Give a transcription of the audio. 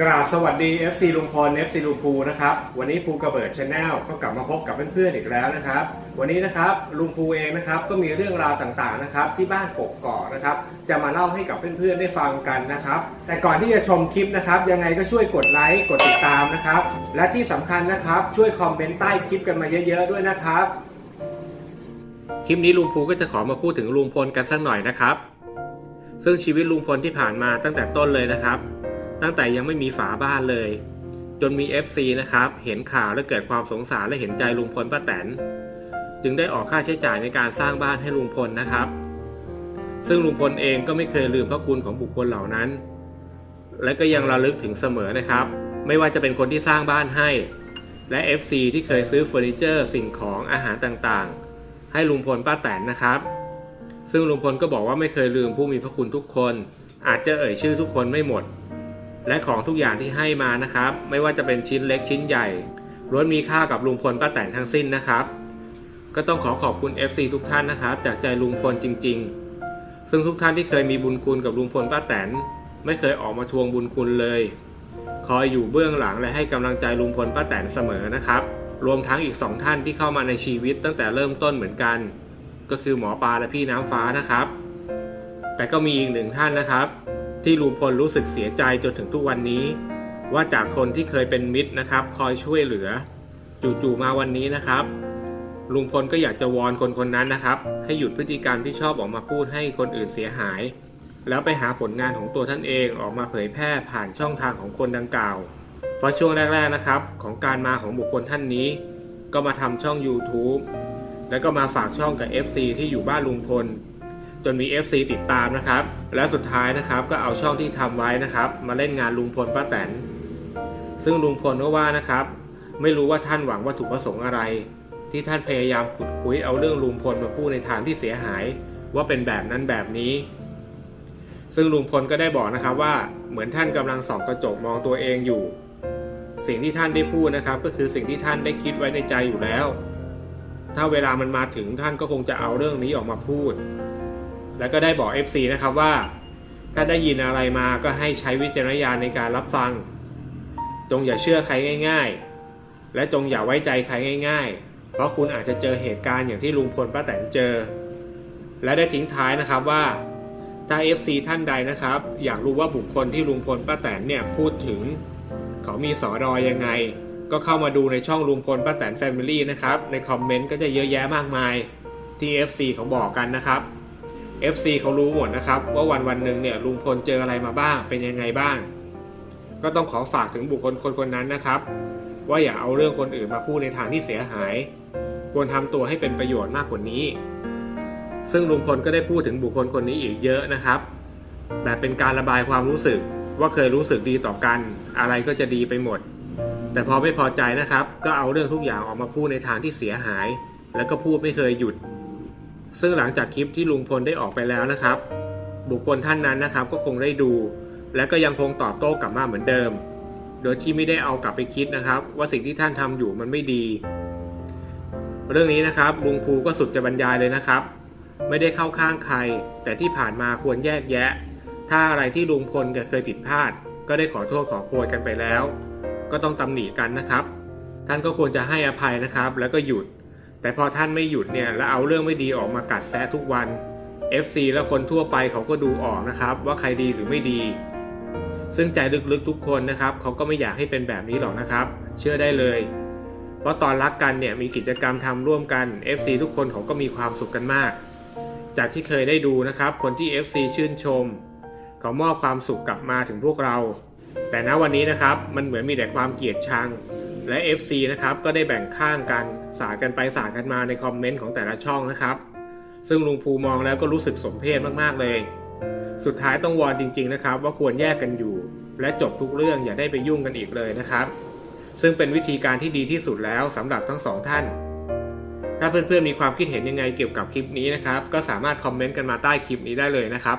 กราบสวัสดี FC ลุงพล FC ลุงภูนะครับ วันนี้ภูกระเบิดชาแนลก็กลับมาพบกับเพื่อนๆอีกแล้วนะครับ วันนี้นะครับลุงภูเองนะครับก็มีเรื่องราวต่างๆนะครับที่บ้านกกอกนะครับ จะมาเล่าให้กับเพื่อนๆได้ฟังกันนะครับ แต่ก่อนที่จะชมคลิปนะครับยังไงก็ช่วยกดไลค์กดติดตามนะครับ และที่สำคัญนะครับช่วยคอมเมนต์ใต้คลิปกันมาเยอะๆด้วยนะครับ คลิปนี้ลุงภูก็จะขอมาพูดถึงลุงพลกันสักหน่อยนะครับ ซึ่งชีวิตลุงพลที่ผ่านมาตั้งแต่ต้นเลยนะครับ ตั้งแต่ยังไม่มีฝาบ้านเลย จนมี FC นะครับ เห็นข่าวและเกิดความสงสารและเห็นใจลุงพลป้าแตน จึงได้ออกค่าใช้จ่ายในการสร้างบ้านให้ลุงพลนะครับ ซึ่งลุงพลเองก็ไม่เคยลืมพระคุณของบุคคลเหล่านั้น และก็ยังระลึกถึงเสมอนะครับ ไม่ว่าจะเป็นคนที่สร้างบ้านให้ และ FC ที่เคยซื้อเฟอร์นิเจอร์ สิ่งของอาหารต่างๆ ให้ลุงพลป้าแตนนะครับซึ่งลุงพลก็บอกว่าไม่เคยลืมผู้มีพระคุณทุกคน อาจจะเอ่ยชื่อทุกคนไม่หมด และของทุกอย่างที่ให้มานะครับ ไม่ว่าจะเป็นชิ้นเล็กชิ้นใหญ่ล้วนมีค่ากับลุงพลป้าแตนทั้งสิ้นนะครับ ก็ต้องขอขอบคุณ FC ทุกท่านนะครับ จากใจลุงพลจริง ๆ ซึ่งทุกท่านที่เคยมีบุญคุณกับลุงพลป้าแตนไม่เคยออกมาทวงบุญคุณเลย คอยอยู่เบื้องหลังและให้กำลังใจลุงพลป้าแตนเสมอนะครับ รวมทั้งอีกสองท่านที่เข้ามาในชีวิตตั้งแต่เริ่มต้นเหมือนกัน ก็คือหมอปลาและพี่น้ำฟ้านะครับ แต่ก็มีอีกหนึ่งท่านนะครับ ที่ลุงพลรู้สึกเสียใจจนถึงทุกวันนี้ ว่าจากคนที่เคยเป็นมิตรนะครับ คอยช่วยเหลือ จู่ๆมาวันนี้นะครับลุงพลก็อยากจะวอนคนคนนั้นนะครับ ให้หยุดพฤติกรรมที่ชอบออกมาพูดให้คนอื่นเสียหาย แล้วไปหาผลงานของตัวท่านเองออกมาเผยแพร่ผ่านช่องทางของคนดังกล่าว เพราะช่วงแรกๆนะครับ ของการมาของบุคคลท่านนี้ ก็มาทำช่อง YouTube แล้วก็มาฝากช่องกับ FC ที่อยู่บ้านลุงพล จนมี FC ติดตามนะครับ และสุดท้ายนะครับก็เอาช่องที่ทำไว้นะครับ มาเล่นงานลุงพลป้าแตน ซึ่งลุงพลก็ว่านะครับ ไม่รู้ว่าท่านหวังวัตถุประสงค์อะไร ที่ท่านพยายามขุดคุยเอาเรื่องลุงพลมาพูดในทางที่เสียหาย ว่าเป็นแบบนั้นแบบนี้ ซึ่งลุงพลก็ได้บอกนะครับว่าเหมือนท่านกำลังส่องกระจกมองตัวเองอยู่ สิ่งที่ท่านได้พูดนะครับ ก็คือสิ่งที่ท่านได้คิดไว้ในใจอยู่แล้ว ถ้าเวลามันมาถึงท่านก็คงจะเอาเรื่องนี้ออกมาพูด แล้วก็ได้บอก FC นะครับว่า ถ้าได้ยินอะไรมาก็ให้ใช้วิจารณญาณในการรับฟัง จงอย่าเชื่อใครง่าย ๆ และจงอย่าไว้ใจใครง่าย ๆ เพราะคุณอาจจะเจอเหตุการณ์อย่างที่ลุงพลป้าแตนเจอ และได้ทิ้งท้ายนะครับว่าถ้า FC ท่านใดนะครับ อยากรู้ว่าบุคคลที่ลุงพลป้าแตนเนี่ยพูดถึง เขามีสอดอยังไง ก็เข้ามาดูในช่องลุงพลป้าแตนแฟมิลี่นะครับ ในคอมเมนต์ก็จะเยอะแยะมากมายที่ FC เขาบอกกันนะครับ FC เขารู้หมดนะครับ ว่าวันวันหนึ่งเนี่ยลุงพลเจออะไรมาบ้างเป็นยังไงบ้าง ก็ต้องขอฝากถึงบุคคลคนคนนั้นนะครับ ว่าอย่าเอาเรื่องคนอื่นมาพูดในทางที่เสียหาย ควรทำตัวให้เป็นประโยชน์มากกว่านี้ ซึ่งลุงพลก็ได้พูดถึงบุคคลคนนี้อีกเยอะนะครับ แบบเป็นการระบายความรู้สึกว่าเคยรู้สึกดีต่อกัน อะไรก็จะดีไปหมด แต่พอไม่พอใจนะครับ ก็เอาเรื่องทุกอย่างออกมาพูดในทางที่เสียหาย แล้วก็พูดไม่เคยหยุด ซึ่งหลังจากคลิปที่ลุงพลได้ออกไปแล้วนะครับ บุคคลท่านนั้นนะครับก็คงได้ดู และก็ยังคงตอบโต้กลับมาเหมือนเดิม โดยที่ไม่ได้เอากลับไปคิดนะครับ ว่าสิ่งที่ท่านทำอยู่มันไม่ดี เรื่องนี้นะครับลุงภูก็สุดจะบรรยายเลยนะครับ ไม่ได้เข้าข้างใคร แต่ที่ผ่านมาควรแยกแยะ ถ้าอะไรที่ลุงพลเคยผิดพลาด ก็ได้ขอโทษขอโพยกันไปแล้ว ก็ต้องตำหนิกันนะครับ ท่านก็ควรจะให้อภัยนะครับ แล้วก็หยุด แต่พอท่านไม่หยุดเนี่ยแล้วเอาเรื่องไม่ดีออกมากัดแซะทุกวัน FC และคนทั่วไปเขาก็ดูออกนะครับ ว่าใครดีหรือไม่ดี ซึ่งใจลึกๆทุกคนนะครับเขาก็ไม่อยากให้เป็นแบบนี้หรอกนะครับ เชื่อได้เลย เพราะตอนรักกันเนี่ยมีกิจกรรมทำร่วมกัน FC ทุกคนเขาก็มีความสุขกันมาก จากที่เคยได้ดูนะครับ คนที่ FC ชื่นชมเขามอบความสุขกลับมาถึงพวกเรา แต่ณวันนี้นะครับมันเหมือนมีแต่ความเกลียดชัง และ FC นะครับก็ได้แบ่งข้างกันสาดกันไปสาดกันมาในคอมเมนต์ของแต่ละช่องนะครับ ซึ่งลุงภูมองแล้วก็รู้สึกสมเพชมากๆเลย สุดท้ายต้องวอนจริง ๆ นะครับ ว่าควรแยกกันอยู่ และจบทุกเรื่องอย่าได้ไปยุ่งกันอีกเลยนะครับ ซึ่งเป็นวิธีการที่ดีที่สุดแล้วสำหรับทั้งสองท่าน ถ้าเพื่อนๆมีความคิดเห็นยังไงเกี่ยวกับคลิปนี้นะครับ ก็สามารถคอมเมนต์กันมาใต้คลิปนี้ได้เลยนะครับ